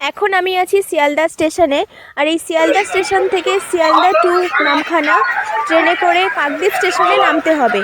এখন আমি আছি শিয়ালদা স্টেশনে, আর এই শিয়ালদা স্টেশন থেকে শিয়ালদা টু নামখানা ট্রেনে করে কাকদ্বীপ স্টেশনে নামতে হবে।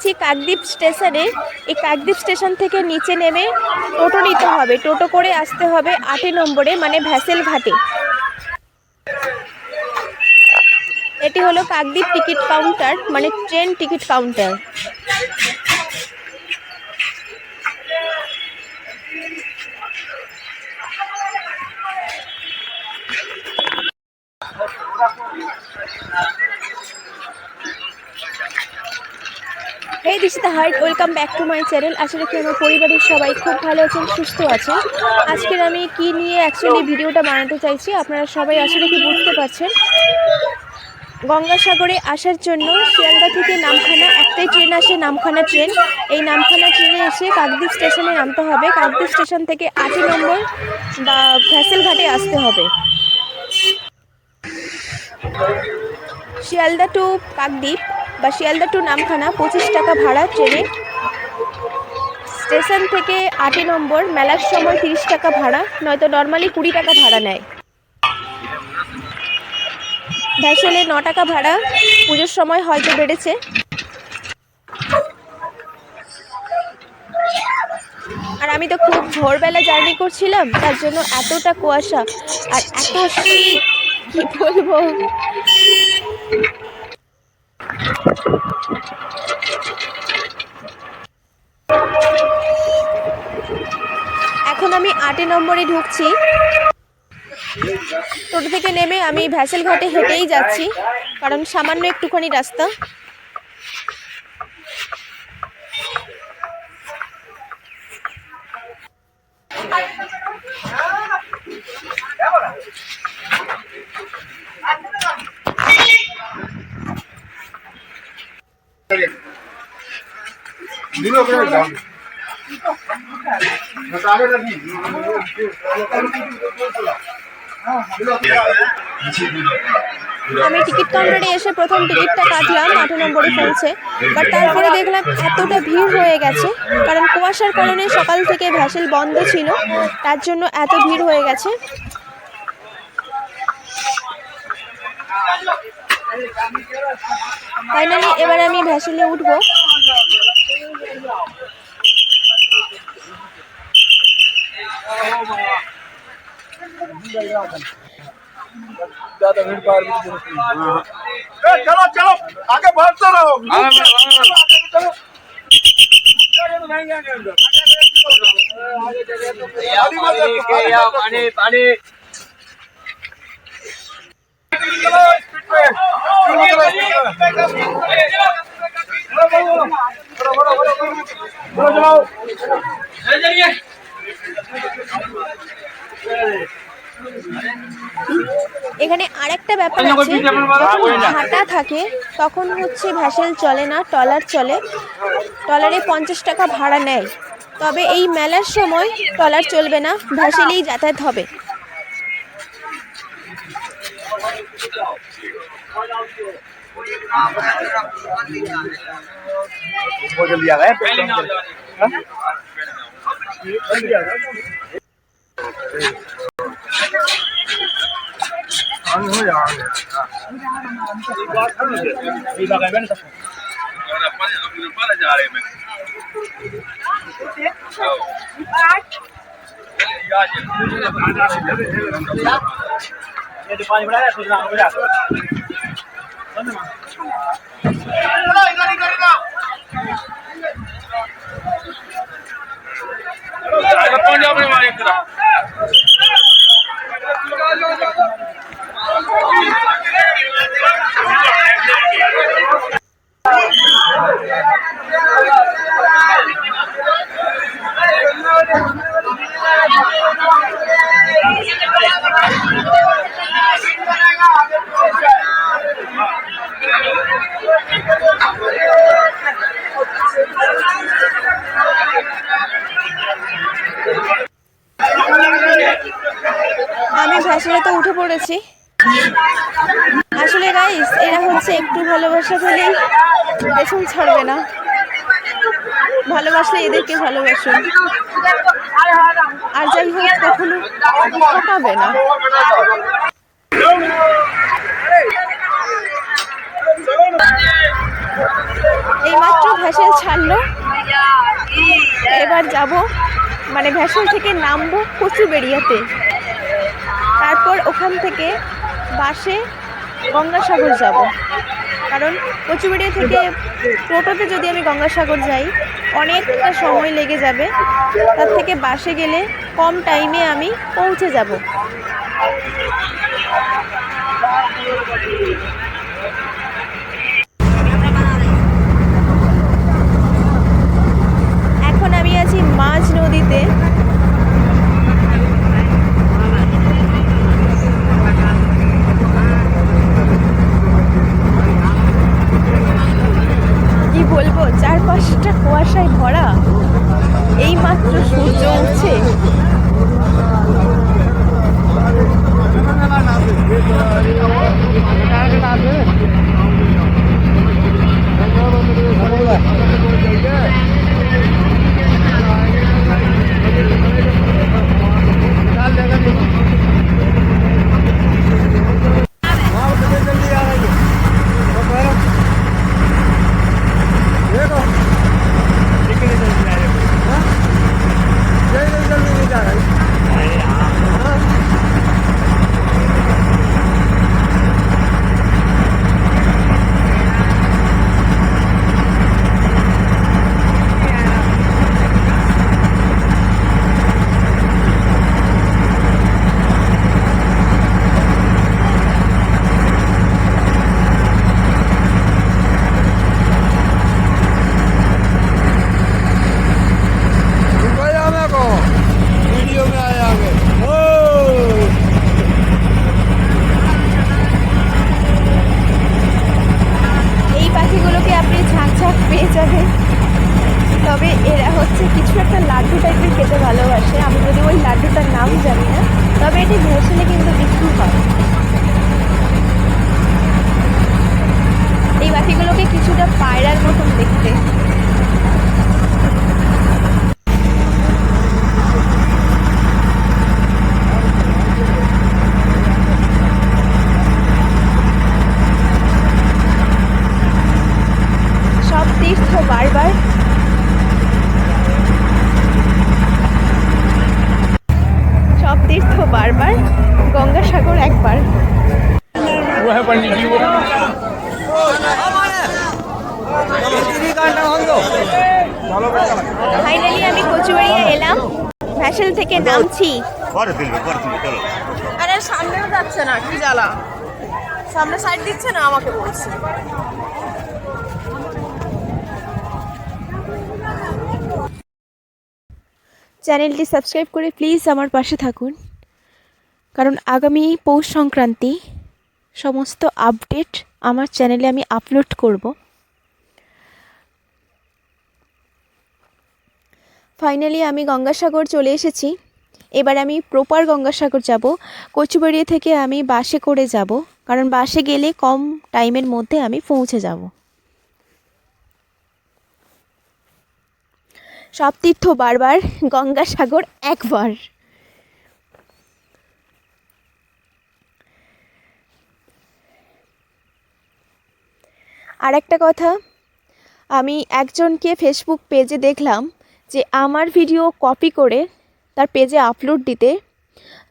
আছি কাকদ্বীপ স্টেশনে। এই কাকদ্বীপ স্টেশন থেকে নিচে নেমে টোটো নিতে হবে। টোটো করে আসতে হবে আটে নম্বরে মানে ভ্যাসেল ঘাটে। এটি হলো কাকদ্বীপ টিকিট কাউন্টার মানে train ticket counter. Hey this the heart welcome back to my channel আসলে কি আমার পরিবারের সবাই খুব ভালো আছেন সুস্থ আছেন। আজকের আমি কি নিয়ে অ্যাকচুয়ালি ভিডিওটা বানাতে চাইছি আপনারা সবাই আশা কি বুঝতে পারছেন। গঙ্গাসাগরে আসার জন্য শিয়ালদা থেকে নামখানা একটাই ট্রেন আসে নামখানা ট্রেন। এই নামখানা ট্রেনে এসে কাকদ্বীপ স্টেশনে নামতে হবে। কাকদ্বীপ স্টেশন থেকে আটই নম্বর বা ফ্যাসেল ঘাটে আসতে হবে। শিয়ালদা টু কাকদ্বীপ। বা শিয়ালদা টু নামখানা, পঁচিশ টাকা ভাড়া ট্রেনে। স্টেশন থেকে আটই নম্বর, মেলার সময় তিরিশ টাকা ভাড়া, নয়তো নর্মালি কুড়ি টাকা ভাড়া নেয়। ভ্যাসেলে ন টাকা ভাড়া, পুজোর সময় হয়তো বেড়েছে। আর আমি তো খুব ভোরবেলা জার্নি করছিলাম, তার জন্য এতটা কুয়াশা, আর এত কি বলব? এখন আমি আটে নম্বরে ঢুকছি। টোটো থেকে নেমে আমি ভ্যাসেল ঘাটে হেঁটেই যাচ্ছি, কারণ সামান্য একটুখানি রাস্তা। আমি টিকিট কাউন্টারে এসে প্রথম টিকিটটা কাটলাম আট নম্বরে পৌঁছে। বাট তারপরে দেখলাম এতটা ভিড় হয়ে গেছে, কারণ কুয়াশার কারণে সকাল থেকে ভ্যাসেল বন্ধ ছিল, তার জন্য এত ভিড় হয়ে গেছে। ফাইনালি এবার আমি ভ্যাসেলে উঠবো। ज़्यादा भीड़ भाड़ की ज़रूरत नहीं चलो चलो आगे बढ़ते रहो। पानी पानी এখানে আরেকটা ব্যাপার আছে যখন ভাটা থাকে তখন হচ্ছে ভ্যাসেল চলে না টলার চলে। টলারে পঞ্চাশ টাকা ভাড়া নেয়। তবে এই মেলার সময় টলার চলবে না ভ্যাসেলেই যাতায়াত হবে। बोल दिया है पानी बड़ा है सोचना बड़ा पंजाब में मारे तेरा করেছি। আসলে গাইস এরা হচ্ছে একটু ভালোবাসা পেলেই পেছন ছাড়বে না। ভালোবাসলে এদেরকে ভালোবাসুন। আর যাই হোক, কখনো ঠকাবে না। এইমাত্র ভ্যাসেল ছাড়লো। এবার যাব মানে ভ্যাসেল থেকে নামবো কচুবেড়িয়াতে। তারপর ওখান থেকে বাসে গঙ্গাসাগর যাব। কারণ কচুবেড়িয়া থেকে টোটোতে যদি আমি গঙ্গাসাগর যাই, অনেকটা সময় লেগে যাবে। তার থেকে বাসে গেলে কম টাইমে আমি পৌঁছে যাব। বারবার গঙ্গাসাগর একবার। ফাইনালি আমি কচুবাড়িয়া এলাম ফ্যাশন থেকে নামছি। আরে সামনেও যাচ্ছে না কি জ্বালা। সামনে সাইড দিচ্ছে না আমাকে বলছে। চ্যানেলটি সাবস্ক্রাইব করে প্লিজ আমার পাশে থাকুন। কারণ আগামী পৌষ সংক্রান্তি সমস্ত আপডেট আমার চ্যানেলে আমি আপলোড করব। ফাইনালি আমি গঙ্গাসাগর চলে এসেছি। এবার আমি প্রপার গঙ্গাসাগর যাব। কচুবাড়ি থেকে আমি বাসে করে যাব। কারণ বাসে গেলে কম টাইমের মধ্যে আমি পৌঁছে যাব। সব তীর্থ বারবার গঙ্গাসাগর একবার। আর একটা কথা। আমি একজনকে ফেসবুক পেজে দেখলাম যে আমার ভিডিও কপি করে তার পেজে আপলোড দিতে।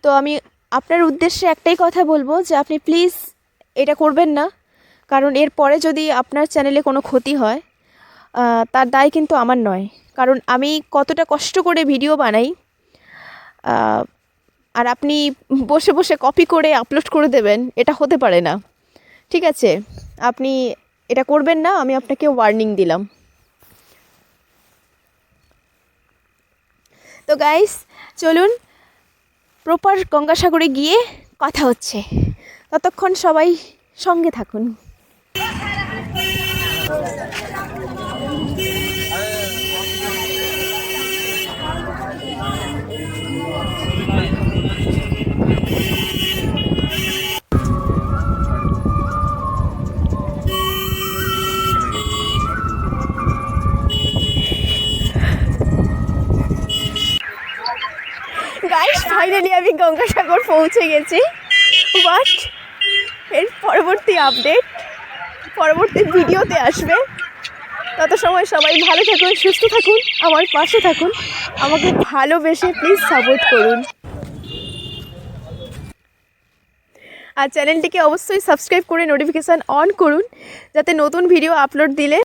তো আমি আপনার উদ্দেশ্যে একটাই কথা বলব যে আপনি প্লিজ এটা করবেন না। কারণ এর পরে যদি আপনার চ্যানেলে কোনো ক্ষতি হয় তার দায় কিন্তু আমার নয়। কারণ আমি কতটা কষ্ট করে ভিডিও বানাই আর আপনি বসে বসে কপি করে আপলোড করে দেবেন, এটা হতে পারে না। ঠিক আছে? আপনি এটা করবেন না, আমি আপনাকে ওয়ার্নিং দিলাম। তো গাইস চলুন, প্রপার গঙ্গাসাগরে গিয়ে কথা হচ্ছে। ততক্ষণ সবাই সঙ্গে থাকুন। পৌঁছে গেছি। বাট এর পরবর্তী আপডেট পরবর্তী ভিডিওতে আসবে। তত সময় সবাই ভালো থাকুন, সুস্থ থাকুন, আমার পাশে থাকুন। আমাকে ভালোবেসে প্লিজ সাপোর্ট করুন। আর চ্যানেলটিকে অবশ্যই সাবস্ক্রাইব করে নোটিফিকেশান অন করুন, যাতে নতুন ভিডিও আপলোড দিলে